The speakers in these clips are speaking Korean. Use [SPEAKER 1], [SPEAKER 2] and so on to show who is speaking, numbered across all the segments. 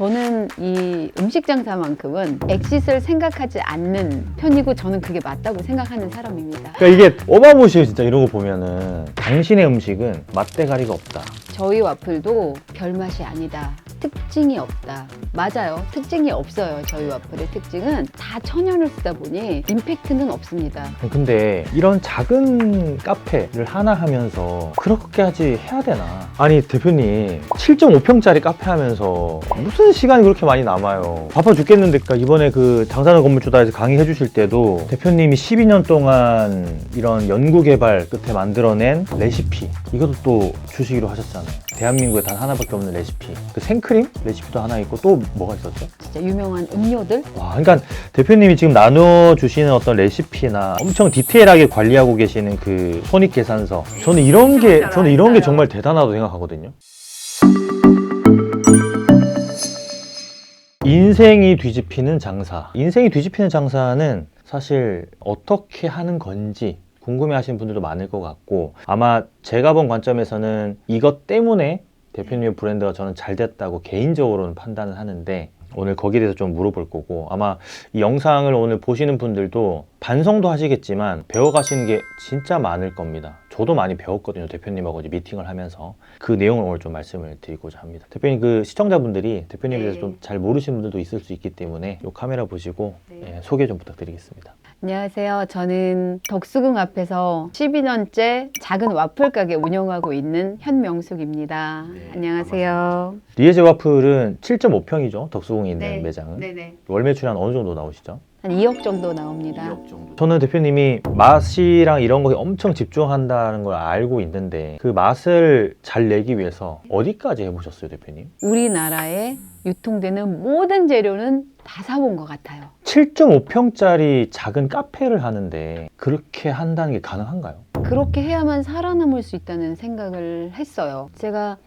[SPEAKER 1] 저는 이 음식 장사만큼은 엑싯을 생각하지 않는 편이고 저는 그게 맞다고 생각하는 사람입니다.
[SPEAKER 2] 그러니까 이게 어마무시해요 진짜 이런 거 보면은 당신의 음식은 맛대가리가 없다.
[SPEAKER 1] 저희 와플도 별맛이 아니다. 특징이 없다. 맞아요. 특징이 없어요. 저희 와플의 특징은 다 천연을 쓰다 보니 임팩트는 없습니다.
[SPEAKER 2] 근데 이런 작은 카페를 하나 하면서 그렇게 하지 해야 되나? 아니 대표님 7.5평짜리 카페 하면서 무슨 시간이 그렇게 많이 남아요? 바빠 죽겠는데 그러니까 이번에 그 장사는 건물주다에서 강의해 주실 때도 대표님이 12년 동안 이런 연구 개발 끝에 만들어낸 레시피 이것도 또 주시기로 하셨잖아요. 대한민국에 단 하나밖에 없는 레시피. 그 생크림 레시피도 하나 있고 또 뭐가 있었죠?
[SPEAKER 1] 진짜 유명한 음료들
[SPEAKER 2] 와, 그러니까 대표님이 지금 나눠주시는 어떤 레시피나 엄청 디테일하게 관리하고 계시는 그 손익 계산서. 저는 이런 게, 저는 이런 게 정말 대단하다고 생각하거든요. 인생이 뒤집히는 장사. 인생이 뒤집히는 장사는 사실 어떻게 하는 건지 궁금해 하시는 분들도 많을 것 같고 아마 제가 본 관점에서는 이것 때문에 대표님의 브랜드가 저는 잘 됐다고 개인적으로는 판단을 하는데 오늘 거기에 대해서 좀 물어볼 거고 아마 이 영상을 오늘 보시는 분들도 반성도 하시겠지만 배워가시는 게 진짜 많을 겁니다. 저도 많이 배웠거든요. 대표님하고 이제 미팅을 하면서 그 내용을 오늘 좀 말씀을 드리고자 합니다. 대표님 그 시청자분들이 대표님에 대해서
[SPEAKER 1] 네.
[SPEAKER 2] 좀 잘 모르시는 분들도 있을 수 있기 때문에 이 카메라 보시고
[SPEAKER 1] 네.
[SPEAKER 2] 예, 소개 좀 부탁드리겠습니다.
[SPEAKER 1] 안녕하세요. 저는 덕수궁 앞에서 12년째 작은 와플 가게 운영하고 있는 현명숙입니다.
[SPEAKER 2] 네,
[SPEAKER 1] 안녕하세요.
[SPEAKER 2] 리에제 와플은 7.5평이죠. 덕수궁에 있는
[SPEAKER 1] 네.
[SPEAKER 2] 매장은.
[SPEAKER 1] 네네.
[SPEAKER 2] 월 매출이 한 어느 정도 나오시죠?
[SPEAKER 1] 한 2억 정도 나옵니다.
[SPEAKER 2] 정도. 저는 대표님이 맛이랑 이런 거에 엄청 집중한다는 걸 알고 있는데 그 맛을 잘 내기 위해서 어디까지 해보셨어요, 대표님?
[SPEAKER 1] 우리나라에 유통되는 모든 재료는 다 사본 것 같아요.
[SPEAKER 2] 7.5평짜리 작은 카페를 하는데 그렇게 한다는 게 가능한가요?
[SPEAKER 1] 그렇게 해야만 살아남을 수 있다는 생각을 했어요. 제가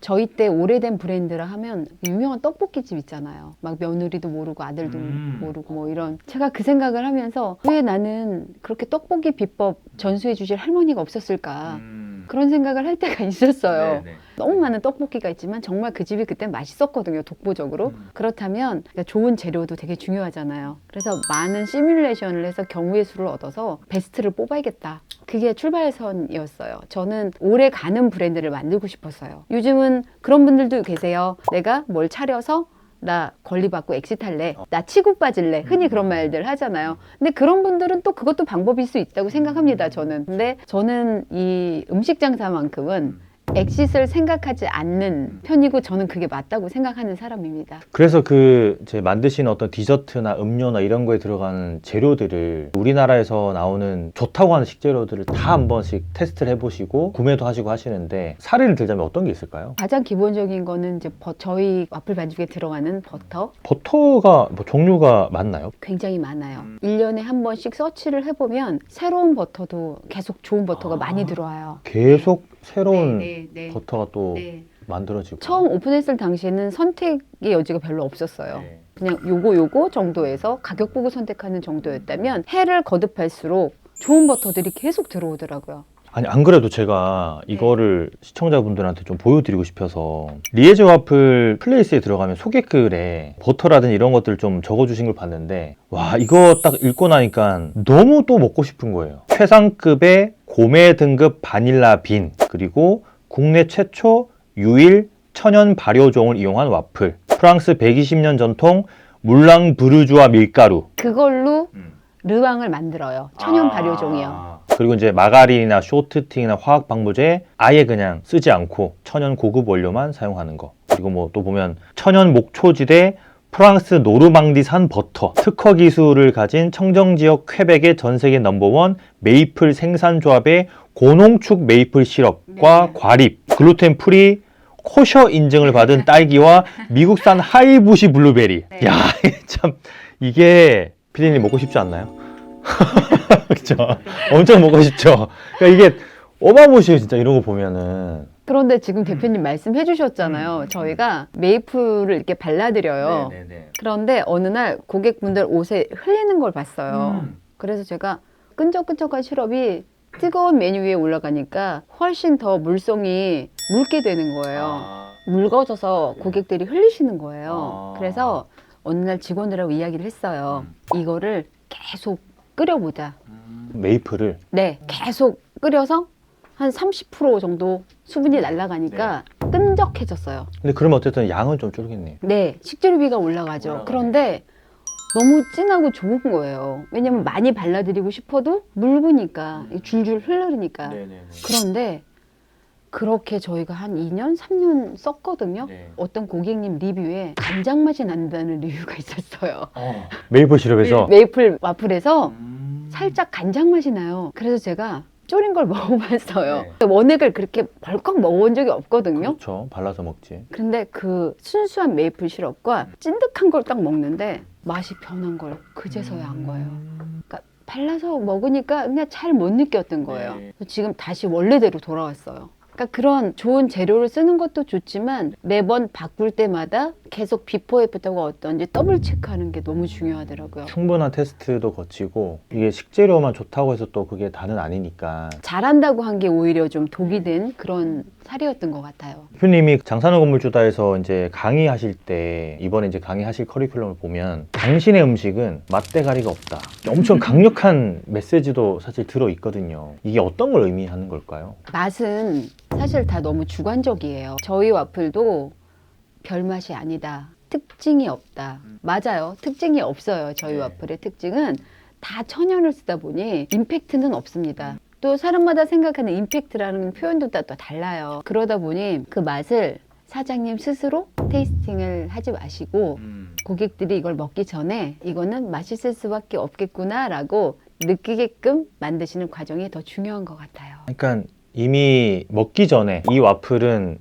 [SPEAKER 1] 저희 때 오래된 브랜드라 하면 유명한 떡볶이집 있잖아요. 막 며느리도 모르고 아들도
[SPEAKER 2] 음.
[SPEAKER 1] 모르고 뭐 이런. 제가 그 생각을 하면서 왜 나는 그렇게 떡볶이 비법 전수해 주실 할머니가 없었을까. 그런 생각을 할 때가 있었어요. 너무 많은 떡볶이가 있지만 정말 그 집이 그때 맛있었거든요, 독보적으로.
[SPEAKER 2] 음.
[SPEAKER 1] 그렇다면 그러니까 좋은 재료도 되게 중요하잖아요. 그래서 많은 시뮬레이션을 해서 경우의 수를 얻어서 베스트를 뽑아야겠다. 그게 출발선이었어요. 저는 오래 가는 브랜드를 만들고 싶었어요. 요즘은 그런 분들도 계세요. 내가 뭘 차려서 나 권리받고 엑시탈래. 나 치고 빠질래. 흔히 그런 말들 하잖아요. 근데 그런 분들은 또 그것도 방법일 수 있다고 생각합니다, 저는. 근데 저는 이 음식 장사만큼은 엑싯을 생각하지 않는 편이고 저는 그게 맞다고 생각하는 사람입니다.
[SPEAKER 2] 그래서 그 이제 만드시는 어떤 디저트나 음료나 이런 거에 들어가는 재료들을 우리나라에서 나오는 좋다고 하는 식재료들을 다 한 번씩 테스트를 해보시고 구매도 하시고 하시는데 사례를 들자면 어떤 게 있을까요?
[SPEAKER 1] 가장 기본적인 거는 이제 버- 저희 와플 반죽에 들어가는 버터
[SPEAKER 2] 버터가 뭐 종류가 많나요?
[SPEAKER 1] 굉장히 많아요. 일년에 한 번씩 서치를 해보면 새로운 버터도 계속 좋은 버터가
[SPEAKER 2] 아.
[SPEAKER 1] 많이 들어와요.
[SPEAKER 2] 계속 새로운
[SPEAKER 1] 네, 네, 네.
[SPEAKER 2] 버터가 또
[SPEAKER 1] 네.
[SPEAKER 2] 만들어지고
[SPEAKER 1] 처음 오픈했을 당시에는 선택의 여지가 별로 없었어요.
[SPEAKER 2] 네.
[SPEAKER 1] 그냥 요거 요거 정도에서 가격 보고 선택하는 정도였다면 해를 거듭할수록 좋은 버터들이 계속 들어오더라고요.
[SPEAKER 2] 아니 안 그래도 제가 이거를 시청자분들한테 좀 보여드리고 싶어서 리에즈 와플 플레이스에 들어가면 소개글에 버터라든지 이런 것들 좀 적어주신 걸 봤는데 와 이거 딱 읽고 나니까 너무 또 먹고 싶은 거예요 최상급의 고메 등급 바닐라 빈 그리고 국내 최초 유일 천연 발효종을 이용한 와플 프랑스 120년 전통 물랑 브르주아 밀가루
[SPEAKER 1] 그걸로 르왕을 만들어요. 천연
[SPEAKER 2] 아.
[SPEAKER 1] 발효종이요.
[SPEAKER 2] 그리고 이제 마가린이나 쇼트팅이나 화학 방부제 아예 그냥 쓰지 않고 천연 고급 원료만 사용하는 거. 그리고 뭐 또 보면 천연 목초지대 프랑스 노르망디산 버터 특허 기술을 가진 청정 지역 퀘벡의 전 세계 넘버원 메이플 생산 조합의 고농축 메이플 시럽과
[SPEAKER 1] 네.
[SPEAKER 2] 과립 글루텐 프리 코셔 인증을 받은 딸기와 미국산 하이부시 블루베리.
[SPEAKER 1] 네.
[SPEAKER 2] 야, 참 이게 피디님 먹고 싶지 않나요? 그렇죠. 엄청 먹고 싶죠. 그러니까 이게 어마무시해요, 진짜 이런 거 보면은.
[SPEAKER 1] 그런데 지금 대표님 말씀해 주셨잖아요. 저희가 메이플을 이렇게 발라드려요.
[SPEAKER 2] 네네네.
[SPEAKER 1] 그런데 어느 날 고객분들 옷에 흘리는 걸 봤어요.
[SPEAKER 2] 음.
[SPEAKER 1] 그래서 제가 끈적끈적한 시럽이 뜨거운 메뉴 위에 올라가니까 훨씬 더 물성이 묽게 되는 거예요.
[SPEAKER 2] 아,
[SPEAKER 1] 묽어져서 고객들이 흘리시는 거예요.
[SPEAKER 2] 아.
[SPEAKER 1] 그래서 어느 날 직원들하고 이야기를 했어요. 이거를 계속 끓여보자.
[SPEAKER 2] 메이플을
[SPEAKER 1] 네, 계속 끓여서 한 30% 정도 수분이 날아가니까 끈적해졌어요.
[SPEAKER 2] 근데 그러면 어쨌든 양은 좀 줄겠네요.
[SPEAKER 1] 네, 식재료비가 올라가죠.
[SPEAKER 2] 올라가네.
[SPEAKER 1] 그런데 너무 진하고 좋은 거예요. 왜냐면 많이 발라드리고 싶어도 묽으니까 줄줄 흐르니까.
[SPEAKER 2] 네네네.
[SPEAKER 1] 그런데 그렇게 저희가 한 2년, 3년 썼거든요.
[SPEAKER 2] 네.
[SPEAKER 1] 어떤 고객님 리뷰에 간장 맛이 난다는 리뷰가 있었어요.
[SPEAKER 2] 메이플 시럽에서
[SPEAKER 1] 메이플 와플에서
[SPEAKER 2] 음.
[SPEAKER 1] 살짝 간장 맛이 나요. 그래서 제가 졸인 걸 먹어봤어요.
[SPEAKER 2] 네.
[SPEAKER 1] 원액을 그렇게 벌컥 먹어본 적이 없거든요.
[SPEAKER 2] 그렇죠. 발라서 먹지.
[SPEAKER 1] 근데 그 순수한 메이플 시럽과 찐득한 걸 딱 먹는데 맛이 변한 걸 그제서야 안 거예요. 그러니까 발라서 먹으니까 그냥 잘 못 느꼈던 거예요.
[SPEAKER 2] 네.
[SPEAKER 1] 지금 다시 원래대로 돌아왔어요. 그러니까 그런 좋은 재료를 쓰는 것도 좋지만 매번 바꿀 때마다 계속 비포 애프터가 어떤지 더블 체크하는 게 너무 중요하더라고요.
[SPEAKER 2] 충분한 테스트도 거치고 이게 식재료만 좋다고 해서 또 그게 다는 아니니까
[SPEAKER 1] 잘한다고 한 게 오히려 좀 독이 된 그런 살이었던 것 같아요.
[SPEAKER 2] 대표님이 장산호 건물주다에서 이제 강의하실 때 이번에 이제 강의하실 커리큘럼을 보면 당신의 음식은 맛대가리가 없다. 엄청 강력한 메시지도 사실 들어 있거든요. 이게 어떤 걸 의미하는 걸까요?
[SPEAKER 1] 맛은 사실 다 너무 주관적이에요. 저희 와플도 별 맛이 아니다. 특징이 없다. 맞아요. 특징이 없어요. 저희
[SPEAKER 2] 네.
[SPEAKER 1] 와플의 특징은 다 천연을 쓰다 보니 임팩트는 없습니다. 또 사람마다 생각하는 임팩트라는 표현도 다 또 달라요. 그러다 보니 그 맛을 사장님 스스로 테이스팅을 하지 마시고 고객들이 이걸 먹기 전에 이거는 맛있을 수밖에 없겠구나라고 느끼게끔 만드시는 과정이 더 중요한 것 같아요.
[SPEAKER 2] 그러니까 이미 먹기 전에 이 와플은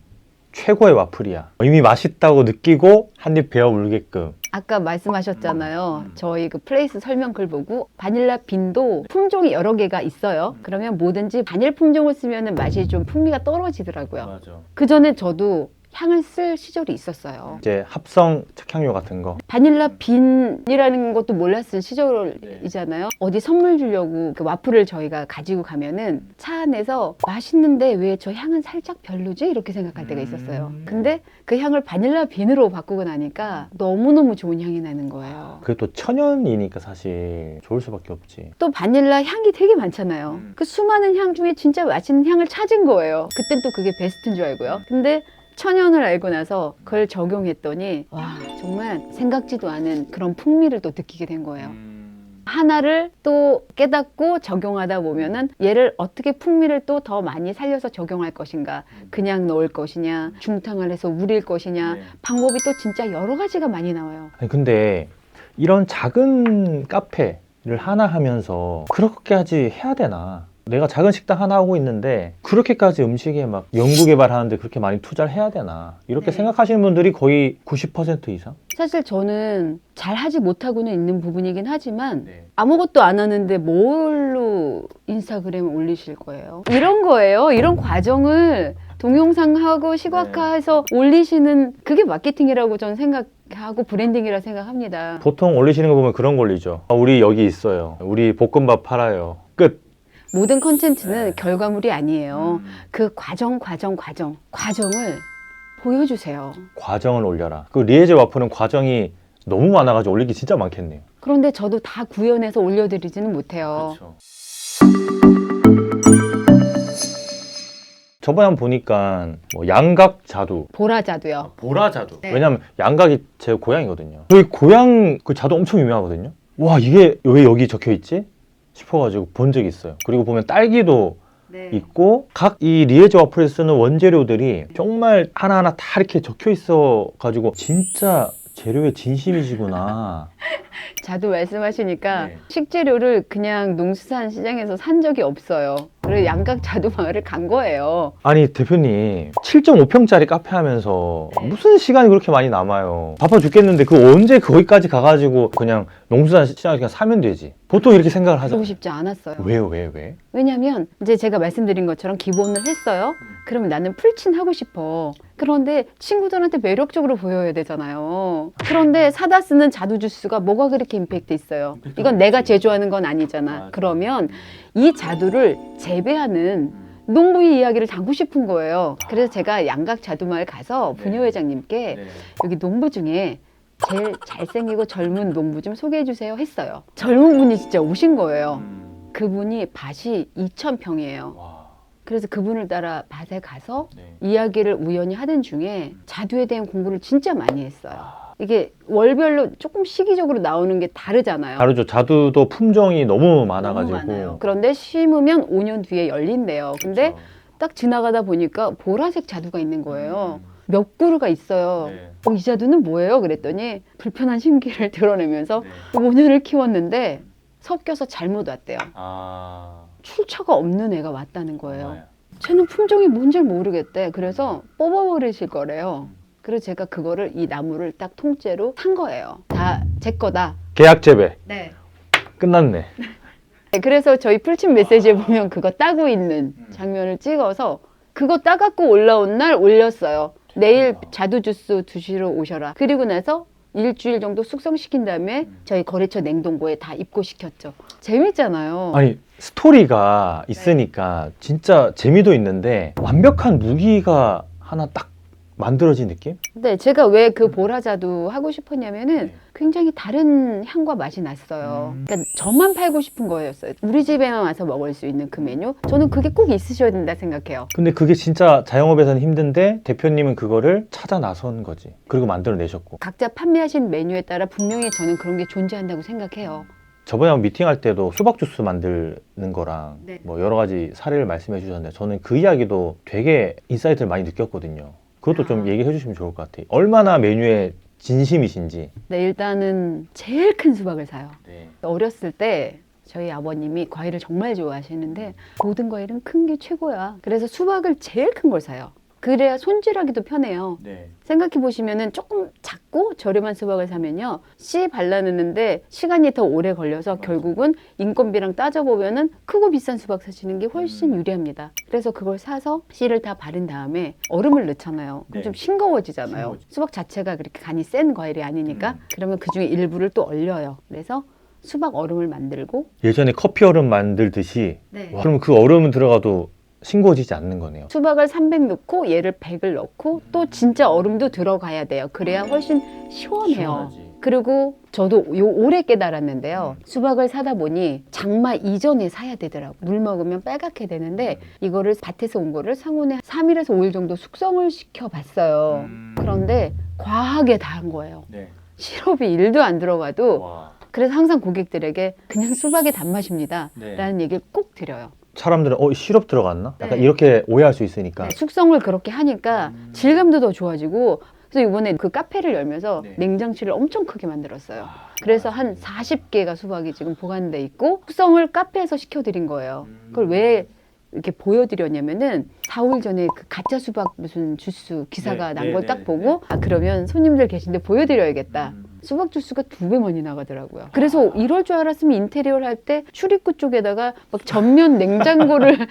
[SPEAKER 2] 최고의 와플이야. 이미 맛있다고 느끼고 한 입 베어 물게끔.
[SPEAKER 1] 아까 말씀하셨잖아요. 저희 그 플레이스 설명글 보고 바닐라 빈도 품종이 여러 개가 있어요. 그러면 뭐든지 바닐 품종을 쓰면 맛이 좀 풍미가 떨어지더라고요.
[SPEAKER 2] 맞아.
[SPEAKER 1] 그 전에 저도 향을 쓸 시절이 있었어요.
[SPEAKER 2] 이제 합성 착향료 같은 거.
[SPEAKER 1] 바닐라 빈이라는 것도 몰랐을 시절이잖아요. 어디 선물 주려고 그 와플을 저희가 가지고 가면은 차 안에서 맛있는데 왜 저 향은 살짝 별로지? 이렇게 생각할 때가 있었어요. 근데 그 향을 바닐라 빈으로 바꾸고 나니까 너무너무 좋은 향이 나는 거예요.
[SPEAKER 2] 그게 또 천연이니까 사실 좋을 수밖에 없지.
[SPEAKER 1] 또 바닐라 향이 되게 많잖아요.
[SPEAKER 2] 음.
[SPEAKER 1] 그 수많은 향 중에 진짜 맛있는 향을 찾은 거예요. 그땐 또 그게 베스트인 줄 알고요. 근데 천연을 알고 나서 그걸 적용했더니 와 정말 생각지도 않은 그런 풍미를 또 느끼게 된 거예요. 하나를 또 깨닫고 적용하다 보면은 얘를 어떻게 풍미를 또 더 많이 살려서 적용할 것인가 그냥 넣을 것이냐 중탕을 해서 우릴 것이냐
[SPEAKER 2] 네.
[SPEAKER 1] 방법이 또 진짜 여러 가지가 많이 나와요.
[SPEAKER 2] 아니 근데 이런 작은 카페를 하나 하면서 그렇게까지 해야 되나? 내가 작은 식당 하나 하고 있는데 그렇게까지 음식에 막 연구 개발하는데 그렇게 많이 투자를 해야 되나? 이렇게
[SPEAKER 1] 네.
[SPEAKER 2] 생각하시는 분들이 거의 90% 이상?
[SPEAKER 1] 사실 저는 잘 하지 못하고는 있는 부분이긴 하지만
[SPEAKER 2] 네.
[SPEAKER 1] 아무것도 안 하는데 뭘로 인스타그램에 올리실 거예요? 이런 거예요. 이런 과정을 동영상하고 시각화해서 올리시는 그게 마케팅이라고 저는 생각하고 브랜딩이라 생각합니다.
[SPEAKER 2] 보통 올리시는 거 보면 그런 거 올리죠. 아, 우리 여기 있어요. 우리 볶음밥 팔아요. 끝.
[SPEAKER 1] 모든 컨텐츠는 결과물이 아니에요.
[SPEAKER 2] 음.
[SPEAKER 1] 그 과정, 과정, 과정, 과정을 보여주세요.
[SPEAKER 2] 과정을 올려라. 그 리에제 와플은 과정이 너무 많아가지고 올리기 진짜 많겠네요.
[SPEAKER 1] 그런데 저도 다 구현해서 올려드리지는 못해요.
[SPEAKER 2] 그렇죠. 저번에 한 번 보니까 뭐 양각 자두,
[SPEAKER 1] 보라자도요.
[SPEAKER 2] 보라 자두.
[SPEAKER 1] 네.
[SPEAKER 2] 왜냐면 양각이 제 고향이거든요. 저희 고향 그 자두 엄청 유명하거든요. 와 이게 왜 여기 적혀 있지? 싶어가지고 본 적이 있어요. 그리고 보면 딸기도
[SPEAKER 1] 네.
[SPEAKER 2] 있고 각 이 리에즈 와플에 쓰는 원재료들이 정말 하나하나 다 이렇게 적혀 있어 가지고 진짜 재료에 진심이시구나.
[SPEAKER 1] 자두 말씀하시니까
[SPEAKER 2] 네.
[SPEAKER 1] 식재료를 그냥 농수산 시장에서 산 적이 없어요. 그래서 양각 자두 마을을 간 거예요.
[SPEAKER 2] 아니 대표님 7.5평짜리 카페 하면서
[SPEAKER 1] 네.
[SPEAKER 2] 무슨 시간이 그렇게 많이 남아요 바빠 죽겠는데 그 언제 거기까지 가가지고 그냥 농수산 시장에 그냥 사면 되지 보통 이렇게 생각을 하죠
[SPEAKER 1] 그러고 싶지 않았어요.
[SPEAKER 2] 왜요 왜 왜?
[SPEAKER 1] 왜냐면 이제 제가 말씀드린 것처럼 기본을 했어요. 그러면 나는 풀친 하고 싶어. 그런데 친구들한테 매력적으로 보여야 되잖아요. 그런데 사다 쓰는 자두 주스가 뭐가 그렇게 임팩트 있어요? 이건 내가 제조하는 건
[SPEAKER 2] 아니잖아.
[SPEAKER 1] 그러면 이 자두를 재배하는 농부의 이야기를 담고 싶은 거예요. 그래서 제가 양각 자두마을 가서 부녀회장님께
[SPEAKER 2] 네.
[SPEAKER 1] 여기 농부 중에 제일 잘생기고 젊은 농부 좀 소개해 주세요 했어요. 젊은 분이 진짜 오신 거예요.
[SPEAKER 2] 음.
[SPEAKER 1] 그분이 밭이 2,000평이에요.
[SPEAKER 2] 와.
[SPEAKER 1] 그래서 그분을 따라 밭에 가서
[SPEAKER 2] 네.
[SPEAKER 1] 이야기를 우연히 하던 중에 자두에 대한 공부를 진짜 많이 했어요. 이게 월별로 조금 시기적으로 나오는 게 다르잖아요.
[SPEAKER 2] 다르죠. 자두도 품종이 너무 많아가지고.
[SPEAKER 1] 너무 많아요. 그런데 심으면 5년 뒤에 열린대요. 근데
[SPEAKER 2] 그렇죠.
[SPEAKER 1] 딱 지나가다 보니까 보라색 자두가 있는 거예요. 몇 그루가 있어요.
[SPEAKER 2] 음. 네.
[SPEAKER 1] 어, 이 자두는 뭐예요? 그랬더니 불편한 심기를 드러내면서
[SPEAKER 2] 네.
[SPEAKER 1] 5년을 키웠는데 섞여서 잘못 왔대요.
[SPEAKER 2] 아.
[SPEAKER 1] 출처가 없는 애가 왔다는 거예요.
[SPEAKER 2] 정말.
[SPEAKER 1] 쟤는 품종이 뭔지 모르겠대. 그래서 뽑아버리실 거래요. 그래서 제가 그거를 이 나무를 딱 통째로 산 거예요. 다 제 거다.
[SPEAKER 2] 계약 재배
[SPEAKER 1] 네.
[SPEAKER 2] 끝났네.
[SPEAKER 1] 그래서 저희 풀친 메시지에 보면 그거 따고 있는 장면을 찍어서 그거 따갖고 올라온 날 올렸어요. 내일 자두 주스 드시러 오셔라. 그리고 나서 일주일 정도 숙성시킨 다음에 저희 거래처 냉동고에 다 입고시켰죠. 재밌잖아요.
[SPEAKER 2] 아니 스토리가 있으니까 진짜 재미도 있는데 완벽한 무기가 하나 딱 만들어진 느낌?
[SPEAKER 1] 근데 제가 왜 그 보라자두 하고 싶었냐면은
[SPEAKER 2] 네.
[SPEAKER 1] 굉장히 다른 향과 맛이 났어요.
[SPEAKER 2] 음.
[SPEAKER 1] 그러니까 저만 팔고 싶은 거였어요. 우리 집에만 와서 먹을 수 있는 그 메뉴. 저는 그게 꼭 있으셔야 된다 생각해요.
[SPEAKER 2] 근데 그게 진짜 자영업에서는 힘든데 대표님은 그거를 찾아 나선 거지. 그리고 만들어내셨고.
[SPEAKER 1] 각자 판매하신 메뉴에 따라 분명히 저는 그런 게 존재한다고 생각해요.
[SPEAKER 2] 저번에 한번 미팅할 때도 수박 주스 만드는 거랑
[SPEAKER 1] 네.
[SPEAKER 2] 뭐 여러 가지 사례를 말씀해 주셨는데 저는 그 이야기도 되게 인사이트를 많이 느꼈거든요. 그것도 좀
[SPEAKER 1] 아.
[SPEAKER 2] 얘기해 주시면 좋을 것 같아요. 얼마나 메뉴에 진심이신지.
[SPEAKER 1] 네, 일단은 제일 큰 수박을 사요.
[SPEAKER 2] 네.
[SPEAKER 1] 어렸을 때 저희 아버님이 과일을 정말 좋아하시는데 모든 과일은 큰 게 최고야. 그래서 수박을 제일 큰 걸 사요. 그래야 손질하기도 편해요.
[SPEAKER 2] 네.
[SPEAKER 1] 생각해 보시면은 조금 작고 저렴한 수박을 사면요 씨 발라내는데 시간이 더 오래 걸려서 결국은 인건비랑 따져보면은 크고 비싼 수박 사시는 게 훨씬 유리합니다. 그래서 그걸 사서 씨를 다 바른 다음에 얼음을 넣잖아요. 그럼
[SPEAKER 2] 네.
[SPEAKER 1] 좀 싱거워지잖아요.
[SPEAKER 2] 싱거워지-
[SPEAKER 1] 수박 자체가 그렇게 간이 센 과일이 아니니까
[SPEAKER 2] 음.
[SPEAKER 1] 그러면 그 중에 일부를 또 얼려요. 그래서 수박 얼음을 만들고
[SPEAKER 2] 예전에 커피 얼음 만들듯이
[SPEAKER 1] 네.
[SPEAKER 2] 와, 그러면 그 얼음은 들어가도 싱거워지지 않는 거네요.
[SPEAKER 1] 수박을 300 넣고 얘를 100을 넣고 또 진짜 얼음도 들어가야 돼요. 그래야 훨씬 시원해요. 그리고 저도 요 올해 깨달았는데요. 수박을 사다 보니 장마 이전에 사야 되더라고. 물 먹으면 빨갛게 되는데 이거를 밭에서 온 거를 상온에 3일에서 5일 정도 숙성을 시켜 봤어요. 그런데 과하게 다 한 거예요.
[SPEAKER 2] 네.
[SPEAKER 1] 시럽이 1도 안 들어가도
[SPEAKER 2] 와.
[SPEAKER 1] 그래서 항상 고객들에게 그냥 수박의 단맛입니다.
[SPEAKER 2] 네.
[SPEAKER 1] 라는 얘기를 꼭 드려요.
[SPEAKER 2] 사람들은 어 시럽 들어갔나? 약간
[SPEAKER 1] 네.
[SPEAKER 2] 이렇게 오해할 수 있으니까.
[SPEAKER 1] 네, 숙성을 그렇게 하니까
[SPEAKER 2] 음.
[SPEAKER 1] 질감도 더 좋아지고 그래서 이번에 그 카페를 열면서
[SPEAKER 2] 네.
[SPEAKER 1] 냉장실을 엄청 크게 만들었어요.
[SPEAKER 2] 아,
[SPEAKER 1] 그래서 한 40개가 수박이 지금 보관돼 있고 숙성을 카페에서 시켜드린 거예요.
[SPEAKER 2] 음.
[SPEAKER 1] 그걸 왜 이렇게 보여드렸냐면은 4, 5일 전에 그 가짜 수박 무슨 주스 기사가
[SPEAKER 2] 네,
[SPEAKER 1] 난
[SPEAKER 2] 네,
[SPEAKER 1] 걸
[SPEAKER 2] 네,
[SPEAKER 1] 딱
[SPEAKER 2] 네,
[SPEAKER 1] 보고 아 그러면 손님들 계신데 보여드려야겠다.
[SPEAKER 2] 음.
[SPEAKER 1] 수박 주스가 두배 많이 나가더라고요. 그래서 이럴 줄 알았으면 인테리어를 할 때 출입구 쪽에다가 막 전면 냉장고를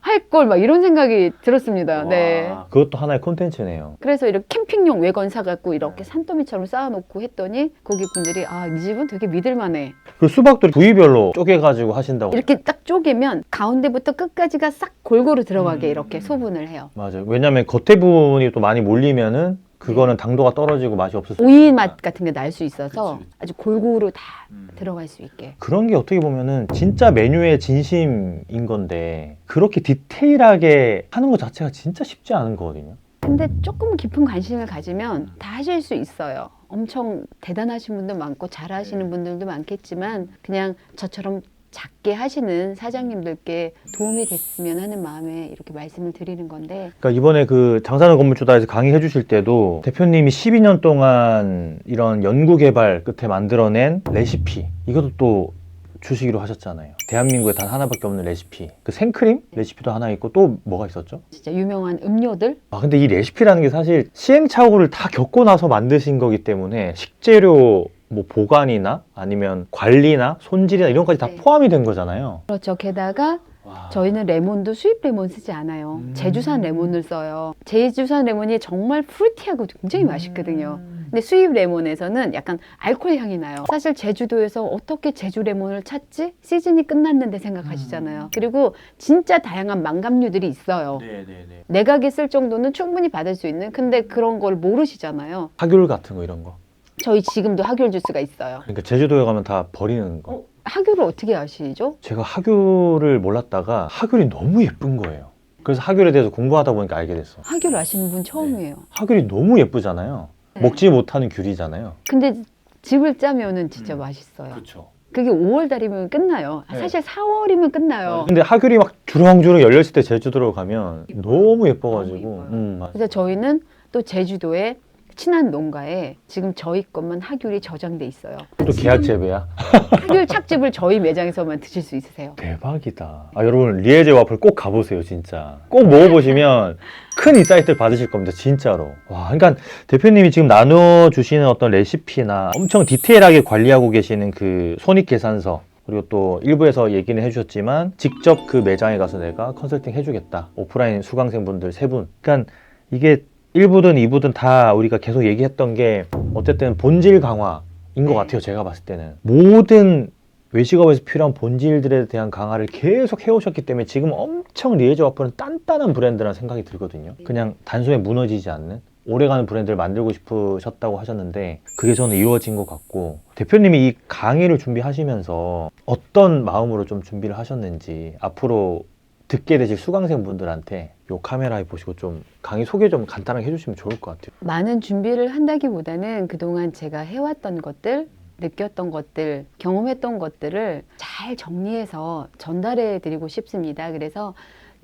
[SPEAKER 1] 할걸 막 이런 생각이 들었습니다. 네.
[SPEAKER 2] 와, 그것도 하나의 콘텐츠네요.
[SPEAKER 1] 그래서 이렇게 캠핑용 외건 사갖고 이렇게 산더미처럼 쌓아놓고 했더니 고객분들이 아 이 집은 되게 믿을만해
[SPEAKER 2] 그 수박도 부위별로 쪼개가지고 하신다고.
[SPEAKER 1] 이렇게 딱 쪼개면 가운데부터 끝까지가 싹 골고루 들어가게
[SPEAKER 2] 음.
[SPEAKER 1] 이렇게 소분을 해요
[SPEAKER 2] 맞아요. 왜냐면 겉에 부분이 또 많이 몰리면은 그거는 당도가 떨어지고 맛이 수
[SPEAKER 1] 오이. 맛 같은 게 날 수 있어서
[SPEAKER 2] 그치, 그치.
[SPEAKER 1] 아주 골고루 다
[SPEAKER 2] 음.
[SPEAKER 1] 들어갈 수 있게
[SPEAKER 2] 그런 게 어떻게 보면은 진짜 메뉴의 진심인 건데 그렇게 디테일하게 하는 것 자체가 진짜 쉽지 않은 거거든요.
[SPEAKER 1] 근데 조금 깊은 관심을 가지면 다 하실 수 있어요 엄청 대단하신 분도 많고 잘하시는
[SPEAKER 2] 네.
[SPEAKER 1] 분들도 많겠지만 그냥 저처럼 작게 하시는 사장님들께 도움이 됐으면 하는 마음에 이렇게 말씀을 드리는 건데
[SPEAKER 2] 그러니까 이번에 그 장사는 건물주다에서 강의해 주실 때도 대표님이 12년 동안 이런 연구 개발 끝에 만들어낸 레시피 이것도 또 주시기로 하셨잖아요. 대한민국에 단 하나밖에 없는 레시피. 그 생크림 레시피도 하나 있고 또 뭐가 있었죠?
[SPEAKER 1] 진짜 유명한 음료들
[SPEAKER 2] 아 근데 이 레시피라는 게 사실 시행착오를 다 겪고 나서 만드신 거기 때문에 식재료 뭐 보관이나 아니면 관리나 손질이나 이런 것까지 다
[SPEAKER 1] 네.
[SPEAKER 2] 포함이 된 거잖아요.
[SPEAKER 1] 그렇죠 게다가
[SPEAKER 2] 와.
[SPEAKER 1] 저희는 레몬도 수입 레몬 쓰지 않아요
[SPEAKER 2] 음.
[SPEAKER 1] 제주산 레몬을 써요 제주산 레몬이 정말 프루티하고 굉장히
[SPEAKER 2] 음.
[SPEAKER 1] 맛있거든요 근데 수입 레몬에서는 약간 알코올 향이 나요. 사실 제주도에서 어떻게 제주 레몬을 찾지? 시즌이 끝났는데 생각하시잖아요. 그리고 진짜 다양한 망감류들이 있어요.
[SPEAKER 2] 네네네.
[SPEAKER 1] 내각에 쓸 정도는 충분히 받을 수 있는. 근데 그런 걸 모르시잖아요.
[SPEAKER 2] 하귤 같은 거 이런 거.
[SPEAKER 1] 저희 지금도 하귤 주스가 있어요.
[SPEAKER 2] 그러니까 제주도에 가면 다 버리는 거.
[SPEAKER 1] 하귤을 어떻게 아시죠?
[SPEAKER 2] 제가 하귤을 몰랐다가 하귤이 너무 예쁜 거예요. 그래서 하귤에 대해서 공부하다 보니까 알게 됐어.
[SPEAKER 1] 하귤 아시는 분 처음이에요.
[SPEAKER 2] 하귤이 너무 예쁘잖아요.
[SPEAKER 1] 네.
[SPEAKER 2] 먹지 못하는 귤이잖아요.
[SPEAKER 1] 근데 집을 짜면은 진짜
[SPEAKER 2] 음.
[SPEAKER 1] 맛있어요.
[SPEAKER 2] 그렇죠.
[SPEAKER 1] 그게 5월 달이면 끝나요. 아,
[SPEAKER 2] 네.
[SPEAKER 1] 사실 4월이면 끝나요.
[SPEAKER 2] 근데 하귤이 막 주렁주렁 열렸을 때 제주도로 가면 너무 예뻐가지고.
[SPEAKER 1] 너무 예뻐요.
[SPEAKER 2] 음, 맞아.
[SPEAKER 1] 그래서 저희는 또 제주도에 친한 농가에 지금 저희 것만 하귤이 저장돼 있어요.
[SPEAKER 2] 또 계약 재배야.
[SPEAKER 1] 하귤 착즙을 저희 매장에서만 드실 수 있으세요.
[SPEAKER 2] 대박이다. 아, 여러분 리에제 와플 꼭 가보세요, 진짜. 꼭 먹어보시면 큰 인사이트를 받으실 겁니다, 진짜로. 와, 그러니까 대표님이 지금 나눠주시는 어떤 레시피나 엄청 디테일하게 관리하고 계시는 그 손익 계산서 그리고 또 일부에서 얘기는 해주셨지만 직접 그 매장에 가서 내가 컨설팅 해주겠다. 오프라인 수강생분들 세 분. 그러니까 이게 1부든 2부든 다 우리가 계속 얘기했던 게 어쨌든 본질 강화인 것
[SPEAKER 1] 네.
[SPEAKER 2] 같아요. 제가 봤을 때는. 모든 외식업에서 필요한 본질들에 대한 강화를 계속 해오셨기 때문에 지금 엄청 리에저 와플은 단단한 브랜드라는 생각이 들거든요. 그냥 단숨에 무너지지 않는 오래가는 브랜드를 만들고 싶으셨다고 하셨는데 그게 저는 이루어진 것 같고 대표님이 이 강의를 준비하시면서 어떤 마음으로 좀 준비를 하셨는지 앞으로 듣게 되실 수강생 분들한테 요 카메라에 보시고 좀 강의 소개 좀 간단하게 해주시면 좋을 것 같아요.
[SPEAKER 1] 많은 준비를 한다기보다는 그동안 제가 해왔던 것들, 느꼈던 것들, 경험했던 것들을 잘 정리해서 전달해 드리고 싶습니다. 그래서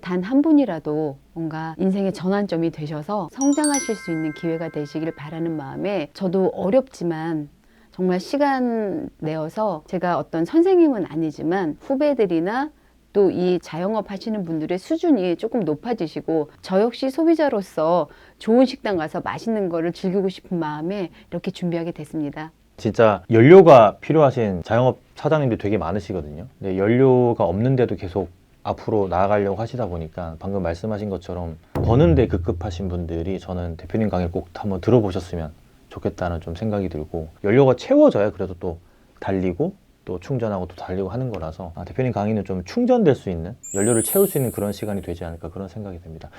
[SPEAKER 1] 단 한 분이라도 뭔가 인생의 전환점이 되셔서 성장하실 수 있는 기회가 되시길 바라는 마음에 저도 어렵지만 정말 시간 내어서 제가 어떤 선생님은 아니지만 후배들이나 또 이 자영업 하시는 분들의 수준이 조금 높아지시고 저 역시 소비자로서 좋은 식당 가서 맛있는 거를 즐기고 싶은 마음에 이렇게 준비하게 됐습니다.
[SPEAKER 2] 진짜 연료가 필요하신 자영업 사장님들 되게 많으시거든요. 근데 연료가 없는데도 계속 앞으로 나아가려고 하시다 보니까 방금 말씀하신 것처럼 버는데 급급하신 분들이 저는 대표님 강의를 꼭 한번 들어보셨으면 좋겠다는 좀 생각이 들고 연료가 채워져야 그래도 또 달리고 또 충전하고 또 달리고 하는 거라서 아, 대표님 강의는 좀 충전될 수 있는 연료를 채울 수 있는 그런 시간이 되지 않을까 그런 생각이 듭니다.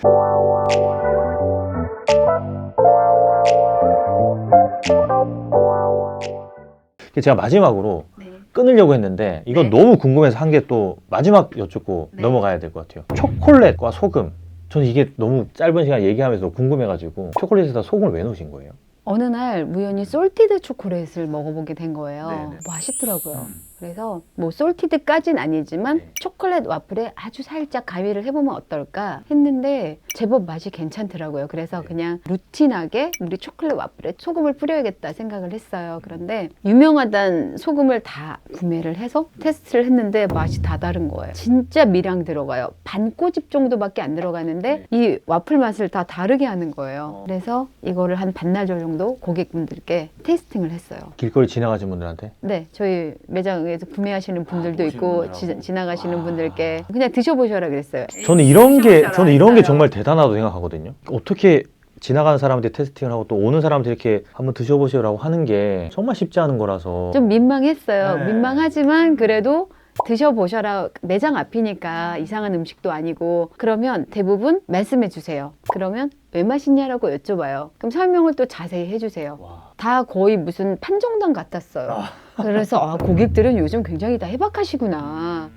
[SPEAKER 2] 제가 마지막으로 끊으려고 했는데 이건
[SPEAKER 1] 네.
[SPEAKER 2] 너무 궁금해서 한 게 또 마지막 여쭙고
[SPEAKER 1] 네.
[SPEAKER 2] 넘어가야 될 것 같아요. 초콜릿과 소금. 저는 이게 너무 짧은 시간 얘기하면서 궁금해가지고 초콜릿에다 소금을 왜 넣으신 거예요?
[SPEAKER 1] 어느 날 우연히 솔티드 초콜릿을 먹어보게 된 거예요.
[SPEAKER 2] 네네.
[SPEAKER 1] 맛있더라고요. 그래서 뭐 솔티드까진 아니지만
[SPEAKER 2] 네.
[SPEAKER 1] 초콜릿 와플에 아주 살짝 가미를 해보면 어떨까 했는데 제법 맛이 괜찮더라고요. 그래서
[SPEAKER 2] 네.
[SPEAKER 1] 그냥 루틴하게 우리 초콜릿 와플에 소금을 뿌려야겠다 생각을 했어요. 그런데 유명하단 소금을 다 구매를 해서 테스트를 했는데 맛이 다 다른 거예요. 진짜 미량 들어가요. 반 꼬집 정도밖에 안 들어가는데 이 와플 맛을 다 다르게 하는 거예요.
[SPEAKER 2] 어.
[SPEAKER 1] 그래서 이거를 한 반나절 정도 고객분들께 테스팅을 했어요.
[SPEAKER 2] 길거리 지나가신 분들한테
[SPEAKER 1] 네, 저희 매장에 서 구매하시는 분들도
[SPEAKER 2] 보시는
[SPEAKER 1] 있고. 지, 지나가시는
[SPEAKER 2] 와.
[SPEAKER 1] 분들께 그냥 드셔보셔라 그랬어요.
[SPEAKER 2] 저는 이런
[SPEAKER 1] 게잘
[SPEAKER 2] 저는 이런 게. 정말 대단하다고 생각하거든요. 어떻게 지나가는 사람한테 테스팅을 하고 또 오는 사람한테 이렇게 한번 드셔보시라고 하는 게 정말 쉽지 않은 거라서
[SPEAKER 1] 좀 민망했어요.
[SPEAKER 2] 네.
[SPEAKER 1] 민망하지만 그래도 드셔보셔라. 매장 앞이니까 이상한 음식도 아니고 그러면 대부분 말씀해 주세요. 그러면 왜 맛있냐라고 여쭤봐요. 그럼 설명을 또 자세히 해주세요.
[SPEAKER 2] 와.
[SPEAKER 1] 다 거의 무슨 판정단 같았어요. 그래서 아, 고객들은 요즘 굉장히 다 해박하시구나.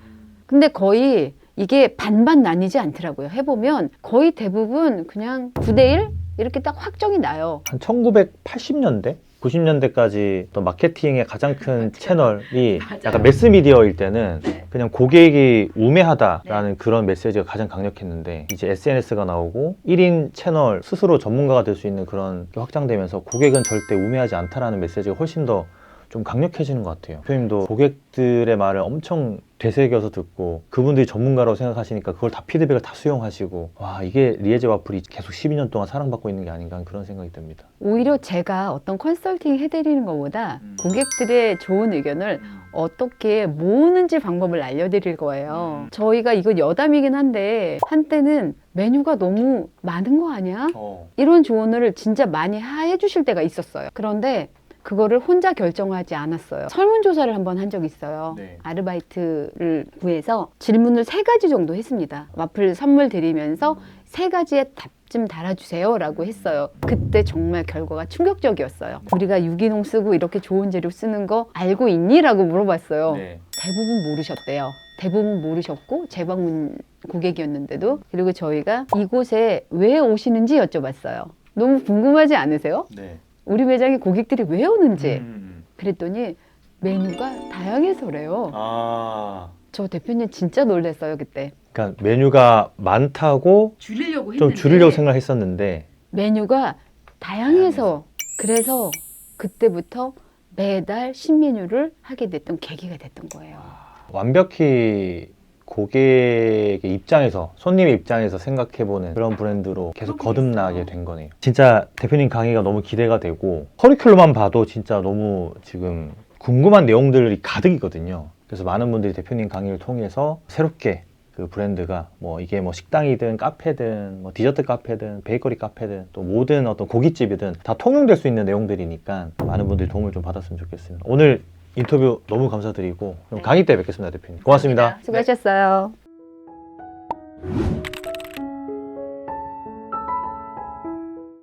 [SPEAKER 1] 근데 거의 이게 반반 나뉘지 않더라고요. 해보면 거의 대부분 그냥 9대1 이렇게 딱 확정이 나요.
[SPEAKER 2] 한 1980년대 90년대까지 또 마케팅의 가장 큰 채널이
[SPEAKER 1] 맞아요.
[SPEAKER 2] 약간 매스미디어일 때는
[SPEAKER 1] 네.
[SPEAKER 2] 그냥 고객이 우매하다라는 그런 메시지가 가장 강력했는데 이제 SNS가 나오고 1인 채널 스스로 전문가가 될 수 있는 그런 게 확장되면서 고객은 절대 우매하지 않다라는 메시지가 훨씬 더 좀 강력해지는 것 같아요. 대표님도 고객들의 말을 엄청 되새겨서 듣고 그분들이 전문가라고 생각하시니까 그걸 다 피드백을 다 수용하시고 와 이게 리에제 와플이 계속 12년 동안 사랑받고 있는 게 아닌가 하는 그런 생각이 듭니다.
[SPEAKER 1] 오히려 제가 어떤 컨설팅 해드리는 것보다
[SPEAKER 2] 음.
[SPEAKER 1] 고객들의 좋은 의견을 어떻게 모으는지 방법을 알려드릴 거예요.
[SPEAKER 2] 음.
[SPEAKER 1] 저희가 이거 여담이긴 한데 한때는 메뉴가 너무 많은 거 아니야?
[SPEAKER 2] 어.
[SPEAKER 1] 이런 조언을 진짜 많이 하- 해주실 때가 있었어요. 그런데 그거를 혼자 결정하지 않았어요. 설문조사를 한번 한 적이 있어요.
[SPEAKER 2] 네.
[SPEAKER 1] 아르바이트를 구해서 질문을 세 가지 정도 했습니다. 와플 선물 드리면서 세 가지의 답 좀 달아주세요 라고 했어요. 그때 정말 결과가 충격적이었어요. 우리가 유기농 쓰고 이렇게 좋은 재료 쓰는 거 알고 있니? 라고 물어봤어요.
[SPEAKER 2] 네.
[SPEAKER 1] 대부분 모르셨대요. 대부분 모르셨고 재방문 고객이었는데도 그리고 저희가 이곳에 왜 오시는지 여쭤봤어요. 너무 궁금하지 않으세요?
[SPEAKER 2] 네.
[SPEAKER 1] 우리 매장에 고객들이 왜 오는지
[SPEAKER 2] 음.
[SPEAKER 1] 그랬더니 메뉴가 다양해서래요.
[SPEAKER 2] 아.
[SPEAKER 1] 저 대표님 진짜 놀랐어요 그때.
[SPEAKER 2] 그러니까 메뉴가 많다고
[SPEAKER 1] 줄이려고
[SPEAKER 2] 좀 줄이려고 생각했었는데
[SPEAKER 1] 메뉴가 다양해서 그래서 그때부터 매달 신메뉴를 하게 됐던 계기가 됐던 거예요.
[SPEAKER 2] 완벽히 고객의 입장에서 손님의 입장에서 생각해보는 그런 브랜드로 계속 거듭나게. 된 거네요. 진짜 대표님 강의가 너무 기대가 되고 커리큘럼만 봐도 진짜 너무 지금 궁금한 내용들이 가득이거든요. 그래서 많은 분들이 대표님 강의를 통해서 새롭게 그 브랜드가 뭐 이게 뭐 식당이든 카페든 뭐 디저트 카페든 베이커리 카페든 또 모든 어떤 고깃집이든 다 통용될 수 있는 내용들이니까 많은 분들이 도움을 좀 받았으면 좋겠습니다. 오늘 인터뷰 너무 감사드리고 그럼
[SPEAKER 1] 네.
[SPEAKER 2] 강의 때 뵙겠습니다 대표님. 고맙습니다. 네.
[SPEAKER 1] 수고하셨어요. 네.